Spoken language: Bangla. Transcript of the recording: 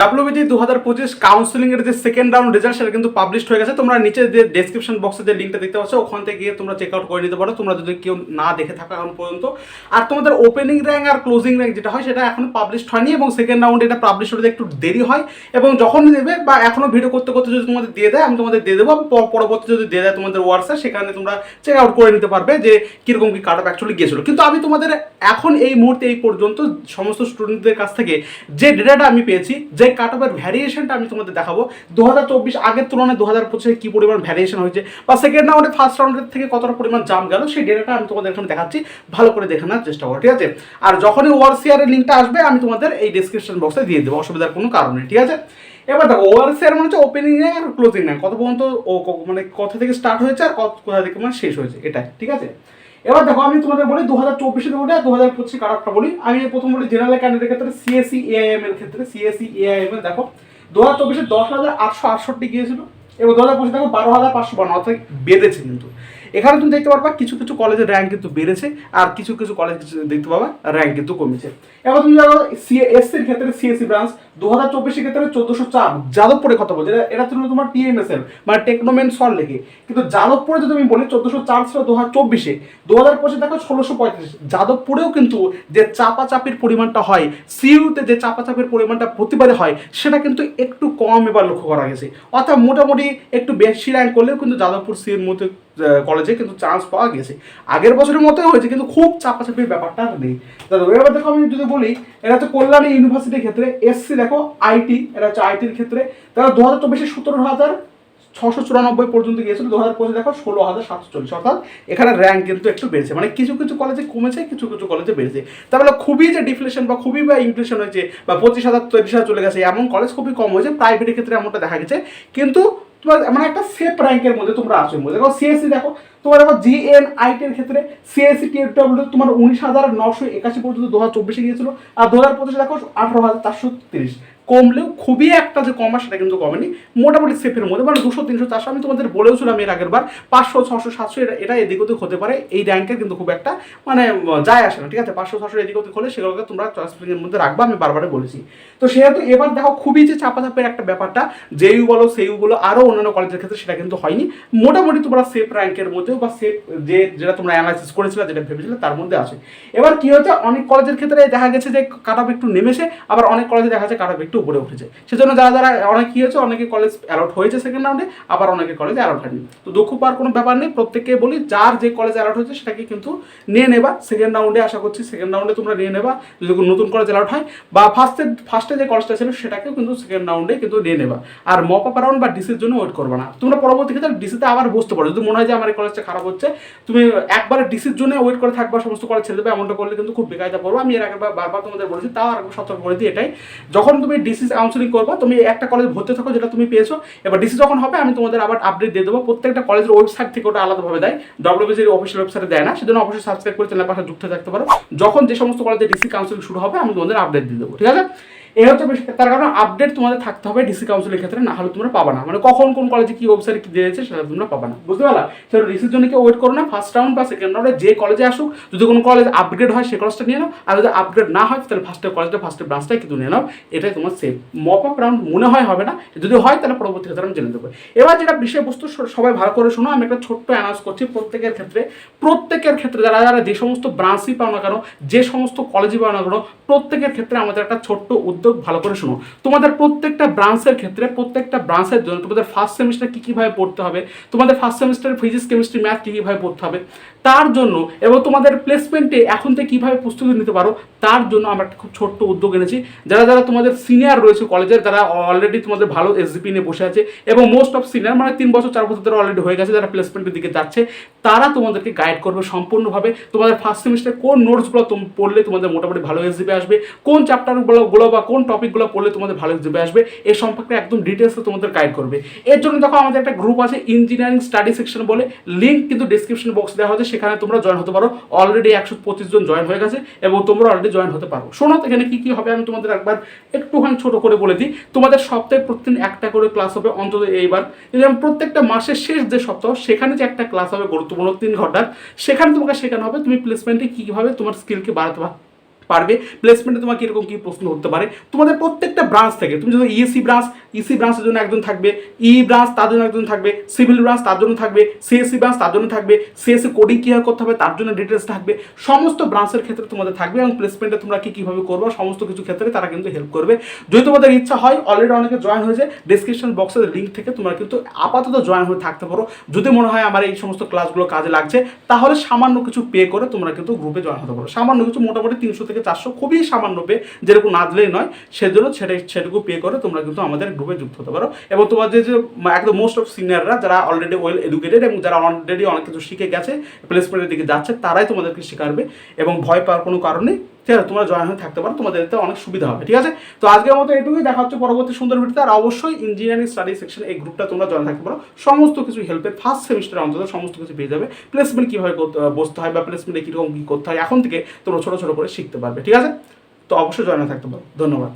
ডাব্লিউবিজি দু হাজার পঁচিশ কাউন্সিলিং এর যে সেকেন্ড রাউন্ড রেজাল্ট সেটা কিন্তু পাবলিশ হয়ে গেছে। তোমরা নিচে যে ডেসক্রিপশন বক্সে যে লিঙ্কটা দেখতে পাচ্ছ, ওখান থেকে গিয়ে তোমরা চেক আউট করে নিতে পারো। তোমরা যদি কেউ না দেখে থাকো এখন পর্যন্ত। আর তোমাদের ওপেনিং র্যাঙ্ক আর ক্লোজিং র্যাঙ্ক যেটা হয়, সেটা এখনও পাবলিশ হয়নি এবং সেকেন্ড রাউন্ড এটা পাবলিশ হতে একটু দেরি হয়। এবং যখন নেবে বা এখনও ভিডিও করতে করতে যদি তোমাদের দিয়ে দেয়, আমি তোমাদের দিয়ে দেবো। পরবর্তী যদি দিয়ে দেয় তোমাদের হোয়াটসঅ্যাপ সেখানে তোমরা চেক আউট করে নিতে পারবে যে কীরকম কি অফ অ্যাকচুয়ালি গিয়েছিল। কিন্তু আমি তোমাদের এখন এই মুহূর্তে এই পর্যন্ত সমস্ত স্টুডেন্টদের কাছ থেকে যে ডেটাটা আমি পেয়েছি, যে কাট অফের ভ্যারিয়েশনটা আমি তোমাদের দেখাবো। দু হাজার চব্বিশ আগের তুলনায় দু হাজার পঁচিশে কী পরিমাণ ভ্যারিয়েশন হয়েছে? বা সেকেন্ড রাউন্ডে ফার্স্ট রাউন্ডের থেকে কতটা পরিমাণ জাম গেল, সেই ডেটাটা আমি তোমাদের এখানে দেখাচ্ছি। ভালো করে দেখে নেওয়ার চেষ্টা করো, ঠিক আছে? আর যখনই ওয়ারসিআর এর লিঙ্কটা আসবে, আমি তোমাদের এই ডিসক্রিপশন বক্সে দিয়ে দেবো, অসুবিধার কোনো কারণ নেই, ঠিক আছে? এবার দেখো ওভারসিয়ার মানে হচ্ছে ওপেনিং র্যাঙ্ক আর ক্লোজিং র্যাঙ্ক কত পর্যন্ত ও মানে কোথা থেকে স্টার্ট হয়েছে আর কোথা থেকে মানে শেষ হয়েছে এটা ঠিক আছে? এবার দেখো, আমি তোমাদের বলি দু হাজার চব্বিশের মধ্যে দু হাজার পঁচিশে কারাপটা বলি? আমি প্রথম বলি জেনারেল ক্যান্ডিডের ক্ষেত্রে সিএসসি এআইএম এর ক্ষেত্রে সিএসসি এআইএম এর, দেখো। দু হাজার চব্বিশে দশ হাজার আটশো আটষট্টি গিয়েছিল এবং দু হাজার পঁচিশে দেখো বারো হাজার পাঁচশো বান্ন, অর্থাৎ বেঁধেছে কিন্তু। এখানে তুমি দেখতে পারবা কিছু কিছু কলেজের র্যাঙ্ক কিন্তু বেড়েছে, আর কিছু কিছু কলেজ দেখতে পাবা র্যাঙ্ক কিন্তু কমেছে। এবার তুমি জানো দেখো এসসির ক্ষেত্রে সিএসসি ব্রাঞ্চ দু হাজার চব্বিশের ক্ষেত্রে চোদ্দশো চার যাদবপুরে কথা বলছে। এটা- ছিল তোমার টিএমএসএল মানে টেকনোমেন্ট সল লেগে কিন্তু যাদবপুরে যদি আমি বলি, চোদ্দশো চার ছিল দু হাজার চব্বিশে দু হাজার পঁচিশে দেখো ষোলোশো পঁয়ত্রিশ। যাদবপুরেও কিন্তু যে চাপাচাপির পরিমাণটা হয় সিইউতে যে চাপাচাপির পরিমাণটা প্রতিবারে হয়, সেটা কিন্তু একটু কম এবার লক্ষ্য করা গেছে। অর্থাৎ মোটামুটি একটু বেশি র্যাঙ্ক করলেও কিন্তু যাদবপুর সিইউর মধ্যে কলেজে কিন্তু চান্স পাওয়া গেছে। আগের বছরের মতোই হয়েছে, কিন্তু খুব চাপাচাপির ব্যাপারটা নেই। দাদা এবার দেখো আমি যদি বলি এটা হচ্ছে কল্যাণী ইউনিভার্সিটির ক্ষেত্রে এসসি দেখো আইটি এটা হচ্ছে আইটির ক্ষেত্রে, তারা দু হাজার চব্বিশে সতেরো হাজার ছশো চুরানব্বই পর্যন্ত গিয়েছিল দু হাজার পঁচিশে দেখো ষোলো হাজার সাতশো চল্লিশ। অর্থাৎ এখানে র্যাঙ্ক কিন্তু একটু বেড়েছে। মানে কিছু কিছু কলেজে কমেছে, কিছু কিছু কলেজে বেড়েছে। তাহলে খুবই যে ডিফ্লেশন বা খুবই বা ইমপ্রেশন হয়েছে, বা পঁচিশ হাজার চল্লিশ হাজার চলে গেছে, এমন কলেজ খুবই কম হয়েছে প্রাইভেটের ক্ষেত্রে এমনটা দেখা গেছে। কিন্তু তোমার মানে একটা সেফ র্যাঙ্কের মধ্যে তোমরা আছো মধ্যে। দেখো সিএসসি দেখো, তোমার দেখো এর ক্ষেত্রে সিএসসি টিএডব্লিউ তোমার উনিশ হাজার নশো একাশি পর্যন্ত দু হাজার চব্বিশে গিয়েছিল, আর দু হাজার পঁচিশে দেখো আঠারো হাজার চারশো তিরিশ। কমলেও খুবই একটা যে কমা সেটা কিন্তু কমেনি। মোটামুটি সেফের মধ্যে। মানে দুশো, তিনশো, চারশো, আমি তোমাদের বলেওছিলাম এর আগের বার, পাঁচশো, ছশো, সাতশো এটা এদিক ওদিক হতে পারে। এই র্যাঙ্কের কিন্তু খুব একটা মানে যায় আসে না, ঠিক আছে? পাঁচশো, ছশো এদিক ওদিক হলে সেগুলোকে তোমরা চয়েস মধ্যে রাখবা, আমি বারবারে বলেছি। তো সেহেতু এবার দেখো, খুবই যে চাপা চাপাচাপের একটা ব্যাপারটা, যেইউ বলো, সেইউ বলো আরও অন্যান্য কলেজের ক্ষেত্রে সেটা কিন্তু হয়নি। মোটামুটি তোমরা সেফ র্যাঙ্কের মধ্যেও বা সেফ যে, যেটা তোমরা অ্যানালাইসিস করেছিলে, যেটা ভেবেছিলে, তার মধ্যে আছে। এবার কি হচ্ছে অনেক কলেজের ক্ষেত্রে দেখা গেছে যে, কাট অফ একটু নেমেছে, আবার অনেক কলেজে দেখা যাচ্ছে কাট অফ একটু উপরে উঠেছে। সেজন্য যারা যারা অনেক কি হয়েছে, অনেকে কলেজ অ্যালট হয়েছে সেকেন্ড রাউন্ডে আবার অনেকে কলেজ অ্যালট হয়নি। তো দুঃখ পাওয়ার কোনো ব্যাপার নেই, প্রত্যেককে বলি, যার যে কলেজ অ্যালট হয়েছে সেটাকে কিন্তু নিয়ে নেবা। সেকেন্ড রাউন্ডে আশা করছি সেকেন্ড রাউন্ডে তোমরা নিয়ে নেবা, যদি নতুন কলেজ অ্যালট হয়। বা ফার্স্টে ফার্স্টে যে কলেজটা ছিল সেটাকেও কিন্তু সেকেন্ড রাউন্ডে কিন্তু নিয়ে নেবা। আর মপ আপ রাউন্ড বা ডিসির জন্য ওয়েট করবে না। তোমরা পরবর্তী ক্ষেত্রে ডিসিতে আবার বুঝতে পারো। যদি মনে হয় যে আমার এই কলেজটা খারাপ হচ্ছে, তুমি একবারে ডিসির জন্য ওয়েট করে থাকবা, সমস্ত কলেজ ছেড়ে দেবে, এমনটা করলে কিন্তু খুব বেকায়দা পড়ব। আমি এর বার, বারবার তোমাদের বলেছি, তাও আর সতর্ক করে দিই এটাই। যখন তুমি ডিসি কাউন্সিলিং করব, তুমি একটা কলেজ ভর্তি থাকো যেটা তুমি পেয়েছ। এবার ডিসি যখন হবে, আমি তোমাদের আবার আপডেট দিয়ে দেবো। প্রত্যেকটা কলেজের ওয়েবসাইট থেকে ওটা আলাদাভাবে দেয়। ডব্লিউবিসির অফিসিয়াল ওয়েবসাইটে দেয় না, সেজন্য অবশ্যই সাবস্ক্রাইব করে চ্যানেল পাশে যুক্ত থাকতে পারো। যখন যে সমস্ত কলেজে ডিসি কাউন্সিলিং শুরু হবে, আমি তোমাদের আপডেট দিয়ে দেবো, ঠিক আছে? এই হচ্ছে বেশি তার কারণে আপডেট তোমাদের থাকতে হবে ডিসি কাউন্সিলের ক্ষেত্রে না হলে তোমরা পাবা না। মানে কখন কোন কলেজে কি ওয়েবসাইটে কি দিয়েছে সেটা তোমরা পাবা না। বুঝতে পারলা? সেটা ডিসির জন্য কি ওয়েট করো না। ফার্স্ট রাউন্ড বা সেকেন্ড রাউন্ডে যে কলেজে আসুক, যদি কোনো কলেজ আপগ্রেড হয়, সে কলেজটা নিয়ে নাও। আর যদি আপগ্রেড না হয়, তাহলে ফার্স্টে কলেজটা ফার্স্টে ব্রাঞ্চটাই কিন্তু নিয়ে নাও। এটাই তোমার সেফ মপ আপ রাউন্ড মনে হয় হবে না। যদি হয়, তাহলে পরবর্তী ক্ষেত্রে আমি জেনে দেবো এবার যেটা বিষয়বস্তু সবাই ভালো করে শোনো। আমি একটা ছোট্ট অ্যানাউন্স করছি প্রত্যেকের ক্ষেত্রে। প্রত্যেকের ক্ষেত্রে যারা যারা যে সমস্ত ব্রাঞ্চই পাও না কেন, যে সমস্ত কলেজই পাও না কেন, প্রত্যেকের ক্ষেত্রে আমাদের একটা ছোট্ট উদ্যোগ ভালো করে শোনো। তোমাদের প্রত্যেকটা ব্রাঞ্চের ক্ষেত্রে, প্রত্যেকটা ব্রাঞ্চের জন্য তোমাদের ফার্স্ট সেমিস্টার কী কীভাবে পড়তে হবে, তোমাদের first semester physics chemistry math কী কীভাবে পড়তে হবে, তার জন্য এবং তোমাদের প্লেসমেন্টে এখন থেকে কীভাবে প্রস্তুতি নিতে পারো, তার জন্য আমরা একটা খুব ছোট্ট উদ্যোগ এনেছি। যারা যারা তোমাদের সিনিয়র রয়েছে কলেজের যারা অলরেডি তোমাদের ভালো এসজিপি নিয়ে বসে আছে এবং মোস্ট অফ সিনিয়র মানে তিন বছর, চার বছর ধরে অলরেডি হয়ে গেছে, যারা প্লেসমেন্টের দিকে যাচ্ছে, তারা তোমাদেরকে গাইড করবে সম্পূর্ণভাবে। তোমাদের ফার্স্ট সেমিস্টার কোন নোটসগুলো পড়লে তোমাদের মোটামুটি ভালো এসজিপি আসবে, কোন চ্যাপ্টারগুলো গুলো বা কোন টপিকগুলো পড়লে তোমাদের ভালো এসজিপি আসবে, এ সম্পর্কে একদম ডিটেলসে তোমাদের গাইড করবে। এর জন্য দেখো আমাদের একটা গ্রুপ আছে ইঞ্জিনিয়ারিং স্টাডি সেকশন বলে লিঙ্ক কিন্তু ডিসক্রিপশন বক্স দেওয়া হয়েছে, সেখানে তোমরা জয়েন হতে পারো। অলরেডি একশো পঁচিশ জন জয়েন হয়ে গেছে, এবং তোমরা অলরেডি জয়েন হতে পারো। শোনো এখানে কি, কী হবে আমি তোমাদের একবার একটুখানি ছোট করে বলে দিই। তোমাদের সপ্তাহে প্রতিদিন একটা করে ক্লাস হবে, অন্তত এইবার। যেমন প্রত্যেকটা মাসের শেষ যে সপ্তাহ, সেখানে যে একটা ক্লাস হবে, গুরুত্বপূর্ণ তিন ঘণ্টার, সেখানে তোমাকে শেখানো হবে তুমি প্লেসমেন্টে কীভাবে তোমার স্কিলকে বাড়াতে পারবে। প্লেসমেন্টে তোমার কীরকম কী প্রশ্ন হতে পারে? তোমাদের প্রত্যেকটা ব্রাঞ্চ থেকে, তুমি যদি ইএসসি ব্রাঞ্চ ইসি ব্রাঞ্চের জন্য একজন থাকবে ই ব্রাঞ্চ তার জন্য একজন থাকবে সিভিল ব্রাঞ্চ তার জন্য থাকবে সিএসসি ব্রাঞ্চ তার জন্য থাকবে সিএসসি কোডিং কীভাবে করতে হবে, তার জন্য ডিটেলস থাকবে, সমস্ত ব্রাঞ্চের ক্ষেত্রে তোমাদের থাকবে এবং প্লেসমেন্টে তোমরা কী কীভাবে করবে, সমস্ত কিছু ক্ষেত্রে তারা কিন্তু হেল্প করবে। যদি তোমাদের ইচ্ছা হয় অলরেডি অনেকে জয়েন হয়েছে ডিসক্রিপশন বক্সের লিঙ্ক থেকে তোমরা কিন্তু আপাতত জয়েন হয়ে থাকতে পারো। যদি মনে হয় আমার এই সমস্ত ক্লাসগুলো কাজে লাগছে, তাহলে সামান্য কিছু পে করে তোমরা কিন্তু গ্রুপে জয়েন হতে পারো। সামান্য কিছু মোটামুটি তিনশো থেকে চারশো খুবই সামান্য পে যেরকম না দিলেই নয়, সেজন্য সেটা সেটুকু পে করে তোমরা কিন্তু আমাদের গ্রুপে যুক্ত হতে পারো। এবং তোমাদের যে একদম মোস্ট অফ সিনিয়ররা যারা অলরেডি ওয়েল এডুকেটেড এবং যারা অলরেডি অনেক কিছু শিখে গেছে প্লেসমেন্টের দিকে যাচ্ছে, তারাই তোমাদেরকে শেখাবে এবং ভয় পাওয়ার কোনো কারণ ঠিক আছে, তোমরা জয়েন হয়ে থাকতে পারো, তোমাদের এতে অনেক সুবিধা হবে, ঠিক আছে? তো আজকের মতো এটুকুই, দেখা হচ্ছে পরবর্তী সুন্দর ভিডিওতে, আর অবশ্যই ইঞ্জিনিয়ারিং স্টাডি সেকশন এই গ্রুপটা তোমরা জয়েন থাকতে পারো। সমস্ত কিছু হেল্পের ফার্স্ট সেমিস্টারে অন্তত সমস্ত কিছু পেয়ে যাবে। প্লেসমেন্ট কীভাবে বসতে হয় বা প্লেসমেন্টে কীরকম কী করতে হয়, এখন থেকে তোমরা ছোটো ছোটো করে শিখতে পারবে, ঠিক আছে? তো অবশ্যই জয়েন হয়ে থাকতে পারো। ধন্যবাদ।